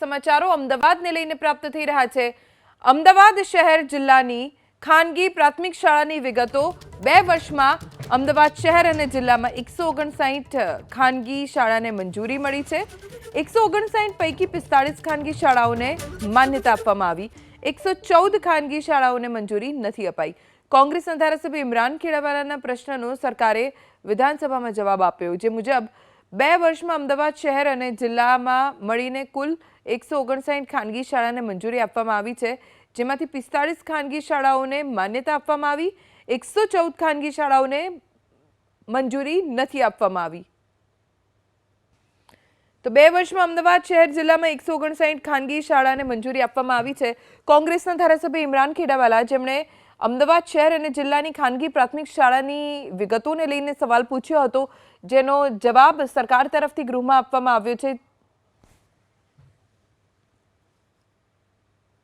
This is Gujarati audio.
સમાચારો અમદાવાદને લઈને પ્રાપ્ત થઈ રહ્યા છે. અમદાવાદ શહેર જિલ્લાની ખાનગી પ્રાથમિક શાળાની વિગતો બે વર્ષમાં અમદાવાદ શહેર અને જિલ્લામાં એકસો ઓગણસાઠ ખાનગી શાળાને મંજૂરી મળી છે. એકસો ઓગણસાઠ પૈકી પિસ્તાળીસ ખાનગી શાળાઓને માન્યતા આપવામાં આવી. એકસો ચૌદ ખાનગી શાળાઓને મંજૂરી નથી અપાઈ. કોંગ્રેસના ધારાસભ્ય ઇમરાન ખેડાવાલાના પ્રશ્નનો સરકારે વિધાનસભામાં જવાબ આપ્યો. જે મુજબ બે વર્ષમાં અમદાવાદ શહેર અને જિલ્લામાં મળીને કુલ એકસો ઓગણસાઠ ખાનગી શાળાને મંજૂરી આપવામાં આવી છે, જેમાંથી પિસ્તાળીસ ખાનગી શાળાઓને માન્યતા આપવામાં આવી, એકસો ચૌદ ખાનગી શાળાઓને મંજૂરી નથી આપવામાં આવી. તો બે વર્ષમાં અમદાવાદ શહેર જિલ્લામાં એકસો ઓગણસાઠ ખાનગી શાળાને મંજૂરી આપવામાં આવી છે. કોંગ્રેસના ધારાસભ્ય ઇમરાન ખેડાવાલા, જેમણે અમદાવાદ શહેર અને જિલ્લાની ખાનગી પ્રાથમિક શાળાની વિગતોને લઈને સવાલ પૂછ્યો હતો, જેનો જવાબ સરકાર તરફથી ગૃહમાં આપવામાં આવ્યો છે.